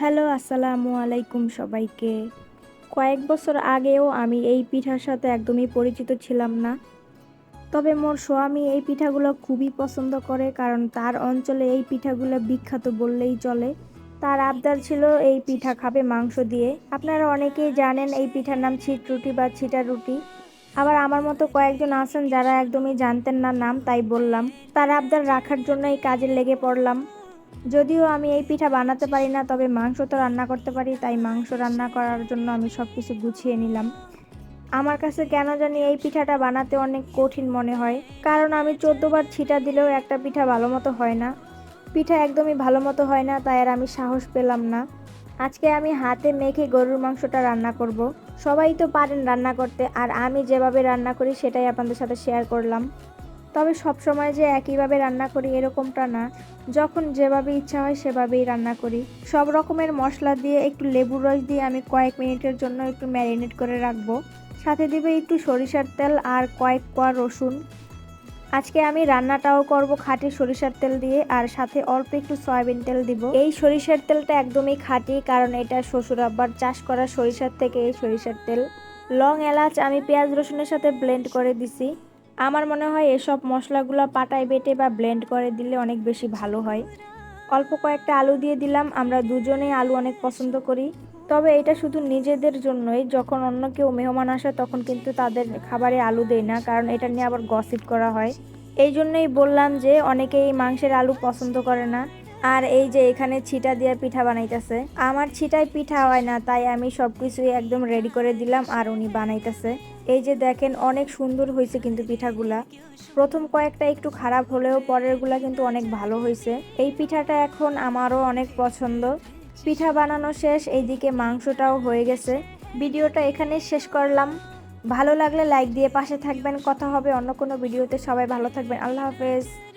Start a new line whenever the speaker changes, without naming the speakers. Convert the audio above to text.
Hello, আসসালামু আলাইকুম সবাইকে। কয়েক বছর আগেও আমি এই পিঠার সাথে একদমই পরিচিত ছিলাম না। তবে মোর স্বামী এই পিঠাগুলো খুবই পছন্দ করে, কারণ তার অঞ্চলে এই পিঠাগুলো বিখ্যাত বললেই চলে। তার আবদার ছিল এই পিঠা খাবে মাংস দিয়ে। আপনারা অনেকেই জানেন এই পিঠার নাম ছিট রুটি বা ছিটা রুটি। আবার আমার মতো কয়েকজন আছেন যারা একদমই জানতেন না নাম, তাই বললাম। তার আবদার রাখার জন্য এই কাজে লেগে পড়লাম। যদিও আমি এই পিঠা বানাতে পারি না, তবে মাংস তো রান্না করতে পারি, তাই মাংস রান্না করার জন্য আমি সব কিছু গুছিয়ে নিলাম। আমার কাছে কেন জানি এই পিঠাটা বানাতে অনেক কঠিন মনে হয়, কারণ আমি চোদ্দবার ছিটা দিলেও একটা পিঠা ভালো মতো হয় না। পিঠা একদমই ভালো মতো হয় না, তাই আর আমি সাহস পেলাম না। আজকে আমি হাতে মেখে গরুর মাংসটা রান্না করব। সবাই তো পারেন রান্না করতে, আর আমি যেভাবে রান্না করি সেটাই আপনাদের সাথে শেয়ার করলাম। তবে সব সময় যে একইভাবে রান্না করি এরকমটা না। যখন যেভাবে ইচ্ছা হয় সেভাবেই রান্না করি। সব রকমের মশলা দিয়ে একটু লেবুর রস দিয়ে আমি কয়েক মিনিটের জন্য একটু ম্যারিনেট করে রাখব। সাথে দিবে একটু সরিষার তেল আর কয়েক কোয়া রসুন। আজকে আমি রান্নাটাও করব খাঁটি সরিষার তেল দিয়ে আর সাথে অল্প একটু সয়াবিন তেল দিব। এই সরিষার তেলটা একদমই খাঁটি কারণ এটা শ্বশুর আব্বার চাষ করা সরিষার থেকে এই সরিষার তেল। লং এলাচ আমি পেঁয়াজ রসুনের সাথে ব্লেন্ড করে দিছি। আমার মনে হয় এসব মশলাগুলো পাটায় বেটে বা ব্লেন্ড করে দিলে অনেক বেশি ভালো হয়। অল্প কয়েকটা আলু দিয়ে দিলাম, আমরা দুজনেই আলু অনেক পছন্দ করি। তবে এটা শুধু নিজেদের জন্যই, যখন অন্য কেউ মেহমান আসে তখন কিন্তু তাদের খাবারে আলু দেয় না, কারণ এটা নিয়ে আবার গসিপ করা হয়। এই জন্যই বললাম যে, অনেকেই মাংসের আলু পছন্দ করে না। আর এই যে এখানে ছিটা দিয়ে পিঠা বানাইতেছে। আমার ছিটায় পিঠা হয় না, তাই আমি সব কিছুই একদম রেডি করে দিলাম আর উনি বানাইতেছে। এই যে দেখেন অনেক সুন্দর হয়েছে কিন্তু পিঠাগুলা। প্রথম কয়েকটা একটু খারাপ হলেও পরেরগুলা কিন্তু অনেক ভালো হয়েছে এই পিঠাটা এখন আমারও অনেক পছন্দ। পিঠা বানানো শেষ, এইদিকে মাংসটাও হয়ে গেছে। ভিডিওটা এখানে শেষ করলাম। ভালো লাগলে লাইক দিয়ে পাশে থাকবেন। কথা হবে অন্য কোনো ভিডিওতে। সবাই ভালো থাকবেন। আল্লাহ হাফেজ।